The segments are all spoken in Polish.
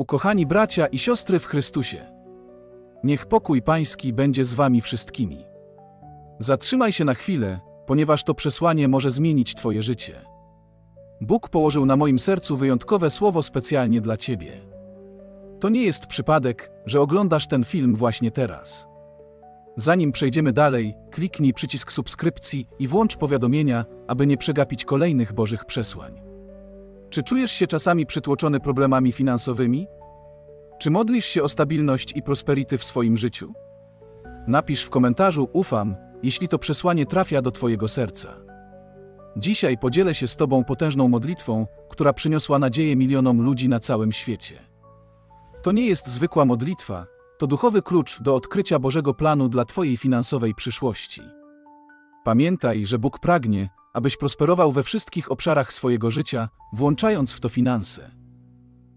Ukochani bracia i siostry w Chrystusie, niech pokój Pański będzie z Wami wszystkimi. Zatrzymaj się na chwilę, ponieważ to przesłanie może zmienić Twoje życie. Bóg położył na moim sercu wyjątkowe słowo specjalnie dla Ciebie. To nie jest przypadek, że oglądasz ten film właśnie teraz. Zanim przejdziemy dalej, kliknij przycisk subskrypcji i włącz powiadomienia, aby nie przegapić kolejnych Bożych przesłań. Czy czujesz się czasami przytłoczony problemami finansowymi? Czy modlisz się o stabilność i prosperity w swoim życiu? Napisz w komentarzu ufam, jeśli to przesłanie trafia do Twojego serca. Dzisiaj podzielę się z Tobą potężną modlitwą, która przyniosła nadzieję milionom ludzi na całym świecie. To nie jest zwykła modlitwa, to duchowy klucz do odkrycia Bożego planu dla Twojej finansowej przyszłości. Pamiętaj, że Bóg pragnie, abyś prosperował we wszystkich obszarach swojego życia, włączając w to finanse.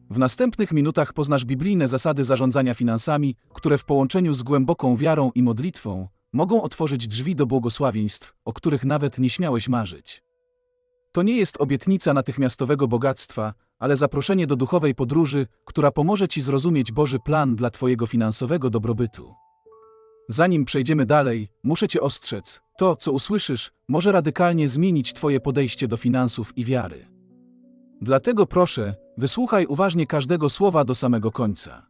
W następnych minutach poznasz biblijne zasady zarządzania finansami, które w połączeniu z głęboką wiarą i modlitwą mogą otworzyć drzwi do błogosławieństw, o których nawet nie śmiałeś marzyć. To nie jest obietnica natychmiastowego bogactwa, ale zaproszenie do duchowej podróży, która pomoże Ci zrozumieć Boży plan dla Twojego finansowego dobrobytu. Zanim przejdziemy dalej, muszę Cię ostrzec: to, co usłyszysz, może radykalnie zmienić Twoje podejście do finansów i wiary. Dlatego proszę, wysłuchaj uważnie każdego słowa do samego końca.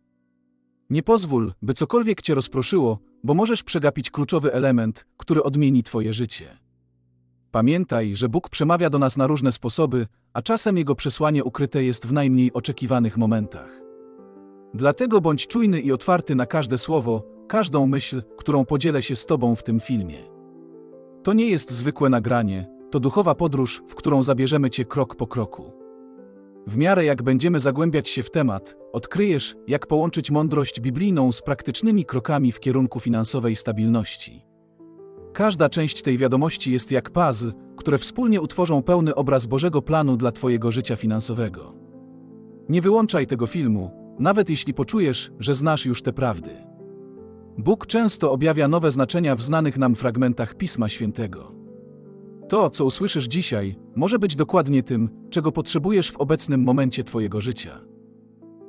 Nie pozwól, by cokolwiek Cię rozproszyło, bo możesz przegapić kluczowy element, który odmieni Twoje życie. Pamiętaj, że Bóg przemawia do nas na różne sposoby, a czasem Jego przesłanie ukryte jest w najmniej oczekiwanych momentach. Dlatego bądź czujny i otwarty na każde słowo, każdą myśl, którą podzielę się z Tobą w tym filmie. To nie jest zwykłe nagranie, to duchowa podróż, w którą zabierzemy Cię krok po kroku. W miarę jak będziemy zagłębiać się w temat, odkryjesz, jak połączyć mądrość biblijną z praktycznymi krokami w kierunku finansowej stabilności. Każda część tej wiadomości jest jak puzzle, które wspólnie utworzą pełny obraz Bożego planu dla Twojego życia finansowego. Nie wyłączaj tego filmu, nawet jeśli poczujesz, że znasz już te prawdy. Bóg często objawia nowe znaczenia w znanych nam fragmentach Pisma Świętego. To, co usłyszysz dzisiaj, może być dokładnie tym, czego potrzebujesz w obecnym momencie Twojego życia.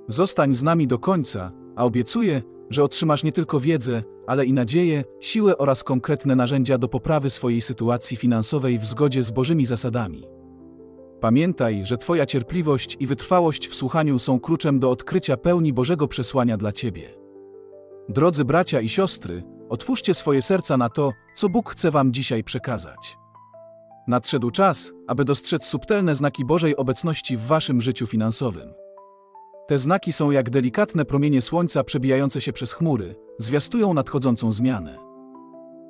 Zostań z nami do końca, a obiecuję, że otrzymasz nie tylko wiedzę, ale i nadzieję, siłę oraz konkretne narzędzia do poprawy swojej sytuacji finansowej w zgodzie z Bożymi zasadami. Pamiętaj, że Twoja cierpliwość i wytrwałość w słuchaniu są kluczem do odkrycia pełni Bożego przesłania dla Ciebie. Drodzy bracia i siostry, otwórzcie swoje serca na to, co Bóg chce Wam dzisiaj przekazać. Nadszedł czas, aby dostrzec subtelne znaki Bożej obecności w Waszym życiu finansowym. Te znaki są jak delikatne promienie słońca przebijające się przez chmury, zwiastują nadchodzącą zmianę.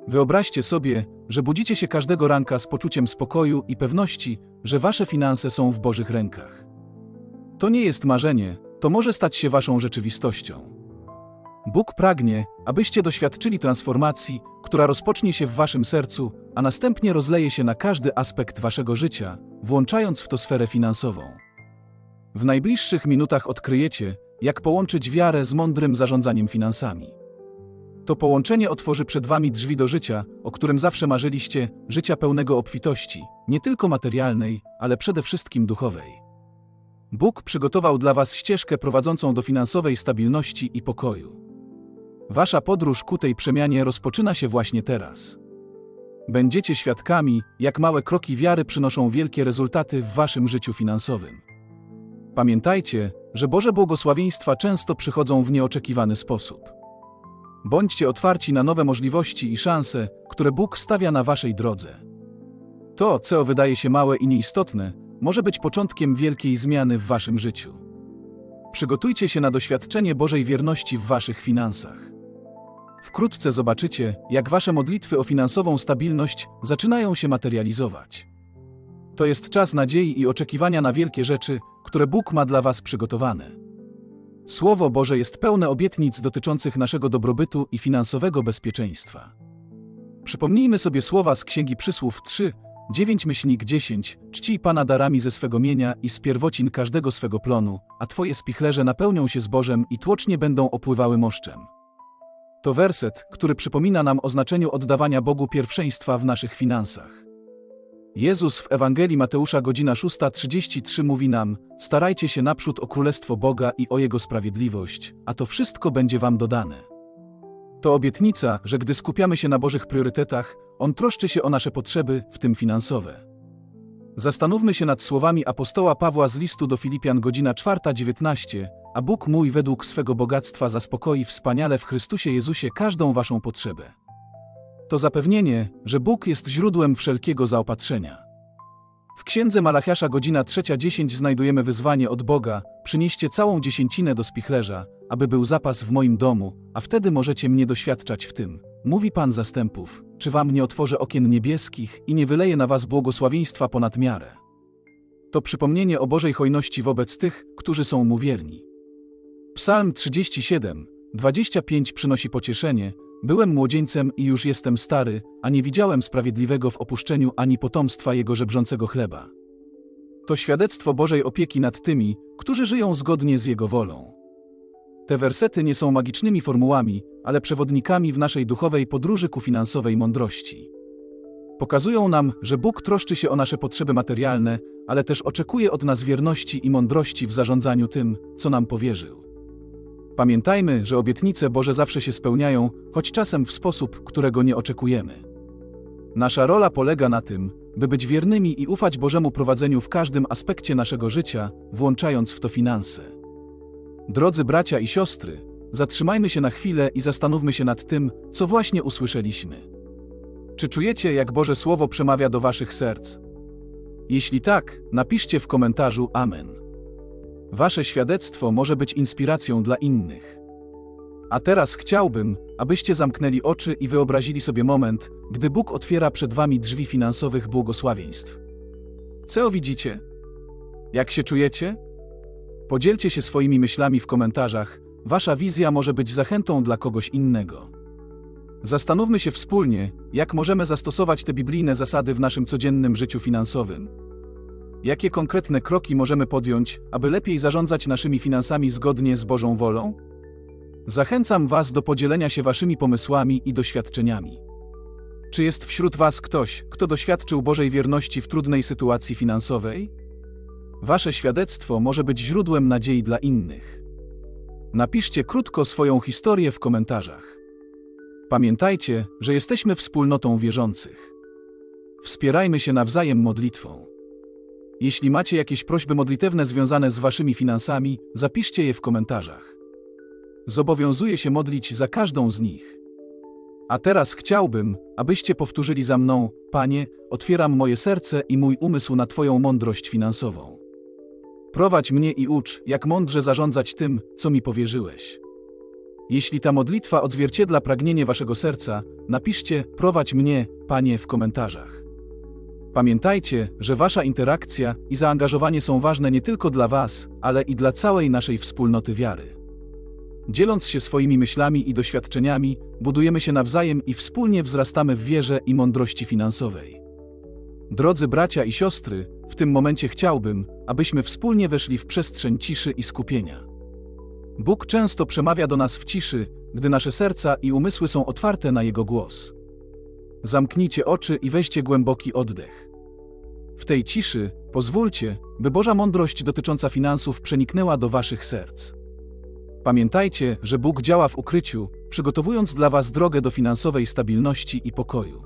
Wyobraźcie sobie, że budzicie się każdego ranka z poczuciem spokoju i pewności, że wasze finanse są w Bożych rękach. To nie jest marzenie, to może stać się waszą rzeczywistością. Bóg pragnie, abyście doświadczyli transformacji, która rozpocznie się w waszym sercu, a następnie rozleje się na każdy aspekt waszego życia, włączając w to sferę finansową. W najbliższych minutach odkryjecie, jak połączyć wiarę z mądrym zarządzaniem finansami. To połączenie otworzy przed Wami drzwi do życia, o którym zawsze marzyliście, życia pełnego obfitości, nie tylko materialnej, ale przede wszystkim duchowej. Bóg przygotował dla Was ścieżkę prowadzącą do finansowej stabilności i pokoju. Wasza podróż ku tej przemianie rozpoczyna się właśnie teraz. Będziecie świadkami, jak małe kroki wiary przynoszą wielkie rezultaty w Waszym życiu finansowym. Pamiętajcie, że Boże błogosławieństwa często przychodzą w nieoczekiwany sposób. Bądźcie otwarci na nowe możliwości i szanse, które Bóg stawia na Waszej drodze. To, co wydaje się małe i nieistotne, może być początkiem wielkiej zmiany w Waszym życiu. Przygotujcie się na doświadczenie Bożej wierności w Waszych finansach. Wkrótce zobaczycie, jak Wasze modlitwy o finansową stabilność zaczynają się materializować. To jest czas nadziei i oczekiwania na wielkie rzeczy, które Bóg ma dla Was przygotowane. Słowo Boże jest pełne obietnic dotyczących naszego dobrobytu i finansowego bezpieczeństwa. Przypomnijmy sobie słowa z Księgi Przysłów 3, 9 myślnik 10, czcij Pana darami ze swego mienia i z pierwocin każdego swego plonu, a Twoje spichlerze napełnią się zbożem i tłocznie będą opływały moszczem. To werset, który przypomina nam o znaczeniu oddawania Bogu pierwszeństwa w naszych finansach. Jezus w Ewangelii Mateusza godzina 6.33 mówi nam: Starajcie się naprzód o królestwo Boga i o Jego sprawiedliwość, a to wszystko będzie Wam dodane. To obietnica, że gdy skupiamy się na Bożych priorytetach, On troszczy się o nasze potrzeby, w tym finansowe. Zastanówmy się nad słowami apostoła Pawła z listu do Filipian godzina 4.19, a Bóg mój według swego bogactwa zaspokoi wspaniale w Chrystusie Jezusie każdą waszą potrzebę. To zapewnienie, że Bóg jest źródłem wszelkiego zaopatrzenia. W księdze Malachiasza godzina 3.10 znajdujemy wyzwanie od Boga: przynieście całą dziesięcinę do spichlerza, aby był zapas w moim domu, a wtedy możecie mnie doświadczać w tym. Mówi Pan zastępów: czy wam nie otworzę okien niebieskich i nie wyleję na was błogosławieństwa ponad miarę? To przypomnienie o Bożej hojności wobec tych, którzy są mu wierni. Psalm 37, 25 przynosi pocieszenie, Byłem młodzieńcem i już jestem stary, a nie widziałem sprawiedliwego w opuszczeniu ani potomstwa jego żebrzącego chleba. To świadectwo Bożej opieki nad tymi, którzy żyją zgodnie z Jego wolą. Te wersety nie są magicznymi formułami, ale przewodnikami w naszej duchowej podróży ku finansowej mądrości. Pokazują nam, że Bóg troszczy się o nasze potrzeby materialne, ale też oczekuje od nas wierności i mądrości w zarządzaniu tym, co nam powierzył. Pamiętajmy, że obietnice Boże zawsze się spełniają, choć czasem w sposób, którego nie oczekujemy. Nasza rola polega na tym, by być wiernymi i ufać Bożemu prowadzeniu w każdym aspekcie naszego życia, włączając w to finanse. Drodzy bracia i siostry, zatrzymajmy się na chwilę i zastanówmy się nad tym, co właśnie usłyszeliśmy. Czy czujecie, jak Boże Słowo przemawia do Waszych serc? Jeśli tak, napiszcie w komentarzu Amen. Wasze świadectwo może być inspiracją dla innych. A teraz chciałbym, abyście zamknęli oczy i wyobrazili sobie moment, gdy Bóg otwiera przed wami drzwi finansowych błogosławieństw. Co widzicie? Jak się czujecie? Podzielcie się swoimi myślami w komentarzach. Wasza wizja może być zachętą dla kogoś innego. Zastanówmy się wspólnie, jak możemy zastosować te biblijne zasady w naszym codziennym życiu finansowym. Jakie konkretne kroki możemy podjąć, aby lepiej zarządzać naszymi finansami zgodnie z Bożą wolą? Zachęcam Was do podzielenia się Waszymi pomysłami i doświadczeniami. Czy jest wśród Was ktoś, kto doświadczył Bożej wierności w trudnej sytuacji finansowej? Wasze świadectwo może być źródłem nadziei dla innych. Napiszcie krótko swoją historię w komentarzach. Pamiętajcie, że jesteśmy wspólnotą wierzących. Wspierajmy się nawzajem modlitwą. Jeśli macie jakieś prośby modlitewne związane z waszymi finansami, zapiszcie je w komentarzach. Zobowiązuję się modlić za każdą z nich. A teraz chciałbym, abyście powtórzyli za mną: Panie, otwieram moje serce i mój umysł na Twoją mądrość finansową. Prowadź mnie i ucz, jak mądrze zarządzać tym, co mi powierzyłeś. Jeśli ta modlitwa odzwierciedla pragnienie Waszego serca, napiszcie: Prowadź mnie, Panie, w komentarzach. Pamiętajcie, że Wasza interakcja i zaangażowanie są ważne nie tylko dla Was, ale i dla całej naszej wspólnoty wiary. Dzieląc się swoimi myślami i doświadczeniami, budujemy się nawzajem i wspólnie wzrastamy w wierze i mądrości finansowej. Drodzy bracia i siostry, w tym momencie chciałbym, abyśmy wspólnie weszli w przestrzeń ciszy i skupienia. Bóg często przemawia do nas w ciszy, gdy nasze serca i umysły są otwarte na Jego głos. Zamknijcie oczy i weźcie głęboki oddech. W tej ciszy pozwólcie, by Boża mądrość dotycząca finansów przeniknęła do waszych serc. Pamiętajcie, że Bóg działa w ukryciu, przygotowując dla was drogę do finansowej stabilności i pokoju.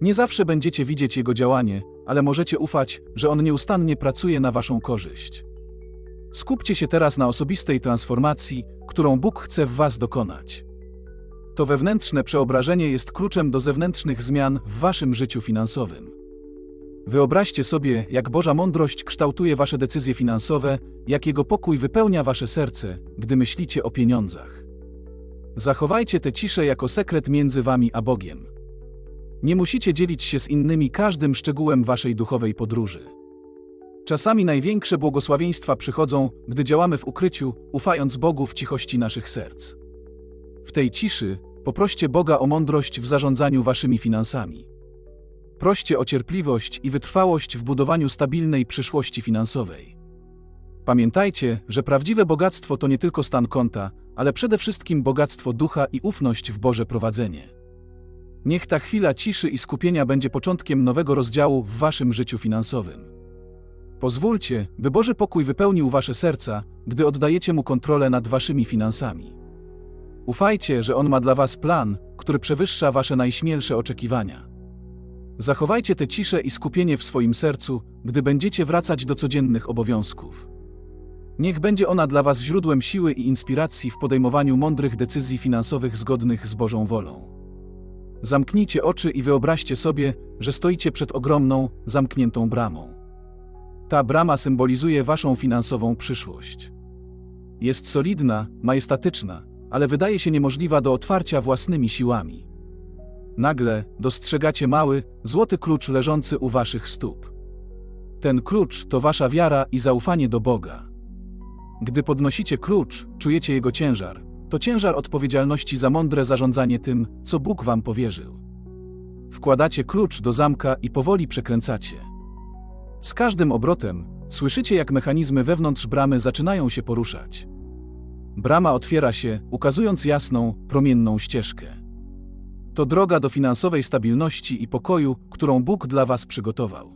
Nie zawsze będziecie widzieć Jego działanie, ale możecie ufać, że On nieustannie pracuje na waszą korzyść. Skupcie się teraz na osobistej transformacji, którą Bóg chce w was dokonać. To wewnętrzne przeobrażenie jest kluczem do zewnętrznych zmian w waszym życiu finansowym. Wyobraźcie sobie, jak Boża mądrość kształtuje wasze decyzje finansowe, jak Jego pokój wypełnia wasze serce, gdy myślicie o pieniądzach. Zachowajcie tę ciszę jako sekret między wami a Bogiem. Nie musicie dzielić się z innymi każdym szczegółem waszej duchowej podróży. Czasami największe błogosławieństwa przychodzą, gdy działamy w ukryciu, ufając Bogu w cichości naszych serc. W tej ciszy Poproście Boga o mądrość w zarządzaniu waszymi finansami. Proście o cierpliwość i wytrwałość w budowaniu stabilnej przyszłości finansowej. Pamiętajcie, że prawdziwe bogactwo to nie tylko stan konta, ale przede wszystkim bogactwo ducha i ufność w Boże prowadzenie. Niech ta chwila ciszy i skupienia będzie początkiem nowego rozdziału w waszym życiu finansowym. Pozwólcie, by Boży pokój wypełnił wasze serca, gdy oddajecie mu kontrolę nad waszymi finansami. Ufajcie, że on ma dla was plan, który przewyższa wasze najśmielsze oczekiwania. Zachowajcie tę ciszę i skupienie w swoim sercu, gdy będziecie wracać do codziennych obowiązków. Niech będzie ona dla Was źródłem siły i inspiracji w podejmowaniu mądrych decyzji finansowych zgodnych z Bożą wolą. Zamknijcie oczy i wyobraźcie sobie, że stoicie przed ogromną, zamkniętą bramą. Ta brama symbolizuje Waszą finansową przyszłość. Jest solidna, majestatyczna, ale wydaje się niemożliwa do otwarcia własnymi siłami. Nagle dostrzegacie mały, złoty klucz leżący u Waszych stóp. Ten klucz to Wasza wiara i zaufanie do Boga. Gdy podnosicie klucz, czujecie jego ciężar. To ciężar odpowiedzialności za mądre zarządzanie tym, co Bóg wam powierzył. Wkładacie klucz do zamka i powoli przekręcacie. Z każdym obrotem słyszycie, jak mechanizmy wewnątrz bramy zaczynają się poruszać. Brama otwiera się, ukazując jasną, promienną ścieżkę. To droga do finansowej stabilności i pokoju, którą Bóg dla was przygotował.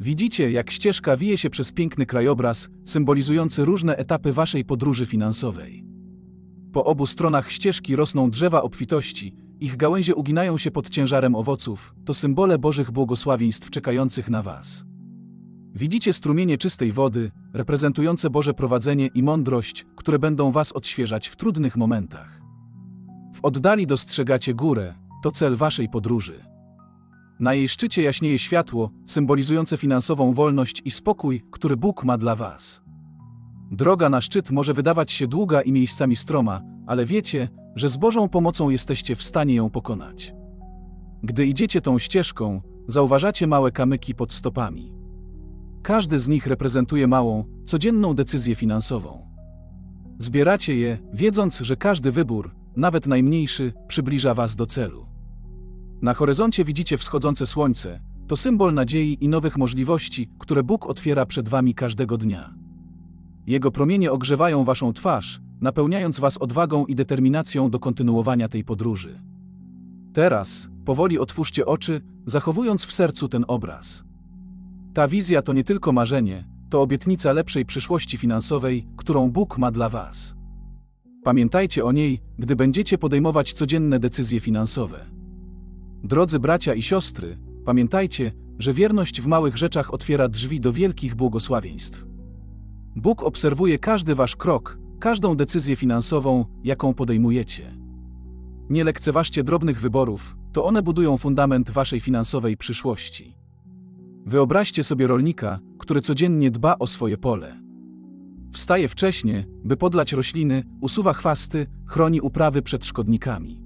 Widzicie, jak ścieżka wije się przez piękny krajobraz, symbolizujący różne etapy waszej podróży finansowej. Po obu stronach ścieżki rosną drzewa obfitości, ich gałęzie uginają się pod ciężarem owoców, to symbole Bożych błogosławieństw czekających na was. Widzicie strumienie czystej wody, reprezentujące Boże prowadzenie i mądrość, które będą was odświeżać w trudnych momentach. W oddali dostrzegacie górę, to cel waszej podróży. Na jej szczycie jaśnieje światło, symbolizujące finansową wolność i spokój, który Bóg ma dla Was. Droga na szczyt może wydawać się długa i miejscami stroma, ale wiecie, że z Bożą pomocą jesteście w stanie ją pokonać. Gdy idziecie tą ścieżką, zauważacie małe kamyki pod stopami. Każdy z nich reprezentuje małą, codzienną decyzję finansową. Zbieracie je, wiedząc, że każdy wybór, nawet najmniejszy, przybliża Was do celu. Na horyzoncie widzicie wschodzące słońce. To symbol nadziei i nowych możliwości, które Bóg otwiera przed wami każdego dnia. Jego promienie ogrzewają waszą twarz, napełniając was odwagą i determinacją do kontynuowania tej podróży. Teraz, powoli otwórzcie oczy, zachowując w sercu ten obraz. Ta wizja to nie tylko marzenie, to obietnica lepszej przyszłości finansowej, którą Bóg ma dla was. Pamiętajcie o niej, gdy będziecie podejmować codzienne decyzje finansowe. Drodzy bracia i siostry, pamiętajcie, że wierność w małych rzeczach otwiera drzwi do wielkich błogosławieństw. Bóg obserwuje każdy wasz krok, każdą decyzję finansową, jaką podejmujecie. Nie lekceważcie drobnych wyborów, to one budują fundament waszej finansowej przyszłości. Wyobraźcie sobie rolnika, który codziennie dba o swoje pole. Wstaje wcześnie, by podlać rośliny, usuwa chwasty, chroni uprawy przed szkodnikami.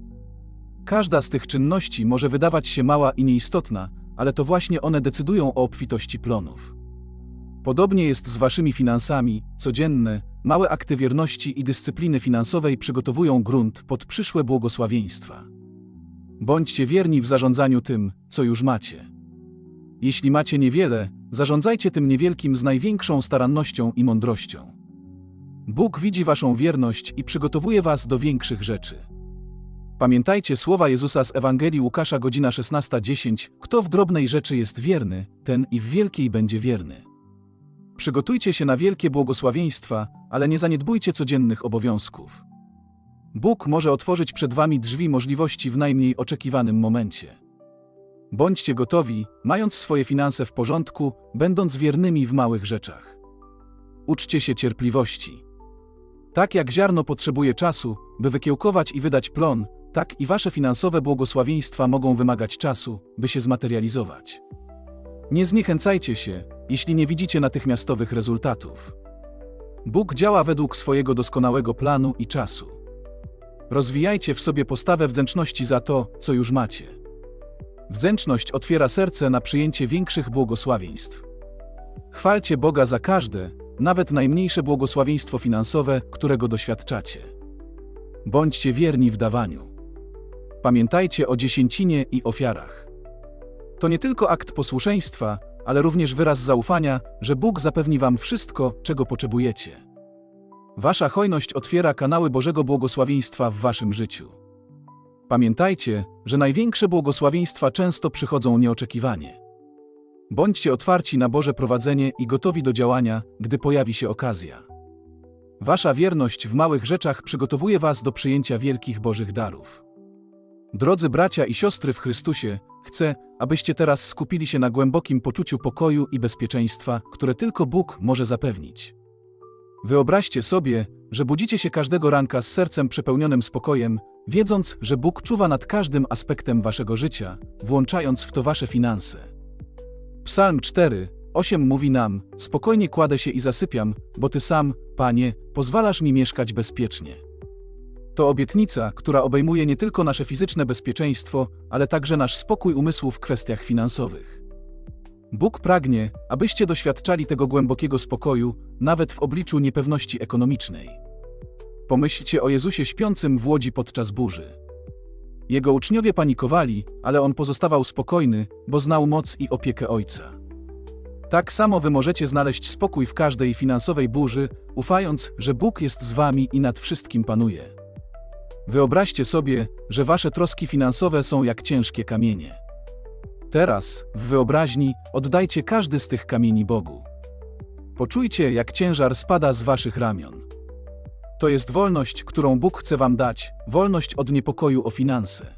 Każda z tych czynności może wydawać się mała i nieistotna, ale to właśnie one decydują o obfitości plonów. Podobnie jest z waszymi finansami, codzienne, małe akty wierności i dyscypliny finansowej przygotowują grunt pod przyszłe błogosławieństwa. Bądźcie wierni w zarządzaniu tym, co już macie. Jeśli macie niewiele, zarządzajcie tym niewielkim z największą starannością i mądrością. Bóg widzi waszą wierność i przygotowuje was do większych rzeczy. Pamiętajcie słowa Jezusa z Ewangelii Łukasza godzina 16:10 Kto w drobnej rzeczy jest wierny, ten i w wielkiej będzie wierny. Przygotujcie się na wielkie błogosławieństwa, ale nie zaniedbujcie codziennych obowiązków. Bóg może otworzyć przed wami drzwi możliwości w najmniej oczekiwanym momencie. Bądźcie gotowi, mając swoje finanse w porządku, będąc wiernymi w małych rzeczach. Uczcie się cierpliwości. Tak jak ziarno potrzebuje czasu, by wykiełkować i wydać plon, tak i wasze finansowe błogosławieństwa mogą wymagać czasu, by się zmaterializować. Nie zniechęcajcie się, jeśli nie widzicie natychmiastowych rezultatów. Bóg działa według swojego doskonałego planu i czasu. Rozwijajcie w sobie postawę wdzięczności za to, co już macie. Wdzięczność otwiera serce na przyjęcie większych błogosławieństw. Chwalcie Boga za każde, nawet najmniejsze błogosławieństwo finansowe, którego doświadczacie. Bądźcie wierni w dawaniu. Pamiętajcie o dziesięcinie i ofiarach. To nie tylko akt posłuszeństwa, ale również wyraz zaufania, że Bóg zapewni Wam wszystko, czego potrzebujecie. Wasza hojność otwiera kanały Bożego błogosławieństwa w Waszym życiu. Pamiętajcie, że największe błogosławieństwa często przychodzą nieoczekiwanie. Bądźcie otwarci na Boże prowadzenie i gotowi do działania, gdy pojawi się okazja. Wasza wierność w małych rzeczach przygotowuje Was do przyjęcia wielkich Bożych darów. Drodzy bracia i siostry w Chrystusie, chcę, abyście teraz skupili się na głębokim poczuciu pokoju i bezpieczeństwa, które tylko Bóg może zapewnić. Wyobraźcie sobie, że budzicie się każdego ranka z sercem przepełnionym spokojem, wiedząc, że Bóg czuwa nad każdym aspektem waszego życia, włączając w to wasze finanse. Psalm 4, 8 mówi nam: Spokojnie kładę się i zasypiam, bo Ty sam, Panie, pozwalasz mi mieszkać bezpiecznie. To obietnica, która obejmuje nie tylko nasze fizyczne bezpieczeństwo, ale także nasz spokój umysłu w kwestiach finansowych. Bóg pragnie, abyście doświadczali tego głębokiego spokoju, nawet w obliczu niepewności ekonomicznej. Pomyślcie o Jezusie śpiącym w łodzi podczas burzy. Jego uczniowie panikowali, ale on pozostawał spokojny, bo znał moc i opiekę Ojca. Tak samo wy możecie znaleźć spokój w każdej finansowej burzy, ufając, że Bóg jest z wami i nad wszystkim panuje. Wyobraźcie sobie, że wasze troski finansowe są jak ciężkie kamienie. Teraz, w wyobraźni, oddajcie każdy z tych kamieni Bogu. Poczujcie, jak ciężar spada z waszych ramion. To jest wolność, którą Bóg chce wam dać, wolność od niepokoju o finanse.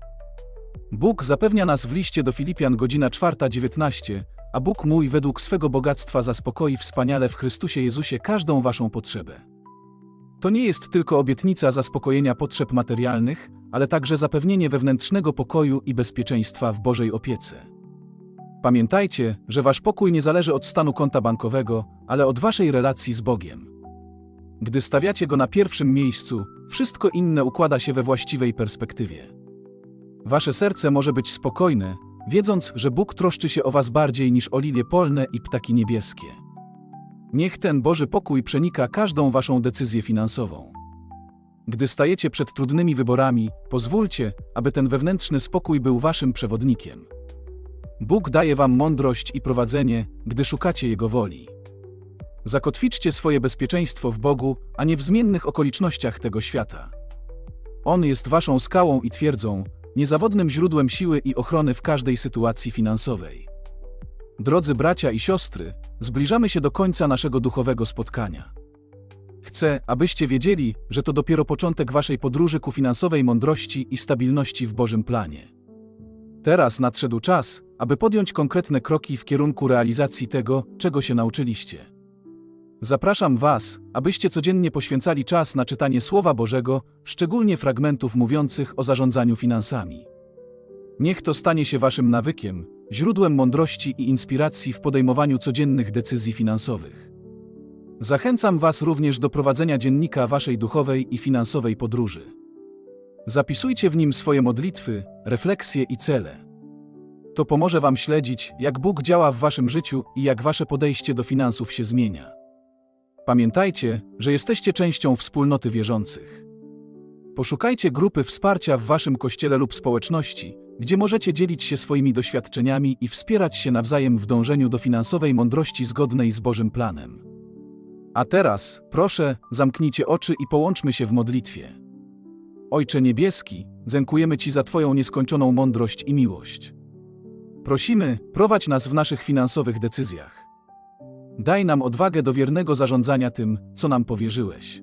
Bóg zapewnia nas w liście do Filipian godzina 4.19, a Bóg mój według swego bogactwa zaspokoi wspaniale w Chrystusie Jezusie każdą waszą potrzebę. To nie jest tylko obietnica zaspokojenia potrzeb materialnych, ale także zapewnienie wewnętrznego pokoju i bezpieczeństwa w Bożej opiece. Pamiętajcie, że wasz pokój nie zależy od stanu konta bankowego, ale od waszej relacji z Bogiem. Gdy stawiacie go na pierwszym miejscu, wszystko inne układa się we właściwej perspektywie. Wasze serce może być spokojne, wiedząc, że Bóg troszczy się o was bardziej niż o lilie polne i ptaki niebieskie. Niech ten Boży pokój przenika każdą waszą decyzję finansową. Gdy stajecie przed trudnymi wyborami, pozwólcie, aby ten wewnętrzny spokój był waszym przewodnikiem. Bóg daje wam mądrość i prowadzenie, gdy szukacie Jego woli. Zakotwiczcie swoje bezpieczeństwo w Bogu, a nie w zmiennych okolicznościach tego świata. On jest waszą skałą i twierdzą, niezawodnym źródłem siły i ochrony w każdej sytuacji finansowej. Drodzy bracia i siostry, zbliżamy się do końca naszego duchowego spotkania. Chcę, abyście wiedzieli, że to dopiero początek waszej podróży ku finansowej mądrości i stabilności w Bożym planie. Teraz nadszedł czas, aby podjąć konkretne kroki w kierunku realizacji tego, czego się nauczyliście. Zapraszam Was, abyście codziennie poświęcali czas na czytanie Słowa Bożego, szczególnie fragmentów mówiących o zarządzaniu finansami. Niech to stanie się Waszym nawykiem, źródłem mądrości i inspiracji w podejmowaniu codziennych decyzji finansowych. Zachęcam Was również do prowadzenia dziennika Waszej duchowej i finansowej podróży. Zapisujcie w nim swoje modlitwy, refleksje i cele. To pomoże Wam śledzić, jak Bóg działa w Waszym życiu i jak Wasze podejście do finansów się zmienia. Pamiętajcie, że jesteście częścią wspólnoty wierzących. Poszukajcie grupy wsparcia w Waszym kościele lub społeczności, gdzie możecie dzielić się swoimi doświadczeniami i wspierać się nawzajem w dążeniu do finansowej mądrości zgodnej z Bożym planem. A teraz, proszę, zamknijcie oczy i połączmy się w modlitwie. Ojcze Niebieski, dziękujemy Ci za Twoją nieskończoną mądrość i miłość. Prosimy, prowadź nas w naszych finansowych decyzjach. Daj nam odwagę do wiernego zarządzania tym, co nam powierzyłeś.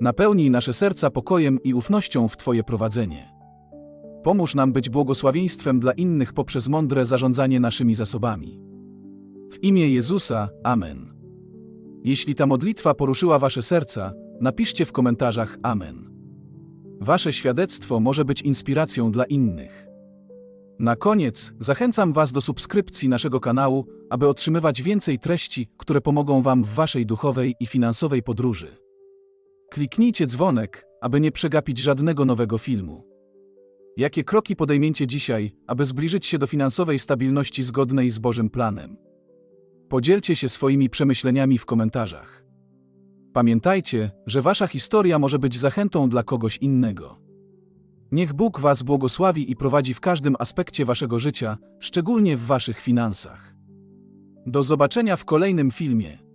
Napełnij nasze serca pokojem i ufnością w Twoje prowadzenie. Pomóż nam być błogosławieństwem dla innych poprzez mądre zarządzanie naszymi zasobami. W imię Jezusa, Amen. Jeśli ta modlitwa poruszyła Wasze serca, napiszcie w komentarzach Amen. Wasze świadectwo może być inspiracją dla innych. Na koniec zachęcam Was do subskrypcji naszego kanału, aby otrzymywać więcej treści, które pomogą Wam w Waszej duchowej i finansowej podróży. Kliknijcie dzwonek, aby nie przegapić żadnego nowego filmu. Jakie kroki podejmiecie dzisiaj, aby zbliżyć się do finansowej stabilności zgodnej z Bożym planem? Podzielcie się swoimi przemyśleniami w komentarzach. Pamiętajcie, że Wasza historia może być zachętą dla kogoś innego. Niech Bóg Was błogosławi i prowadzi w każdym aspekcie Waszego życia, szczególnie w Waszych finansach. Do zobaczenia w kolejnym filmie.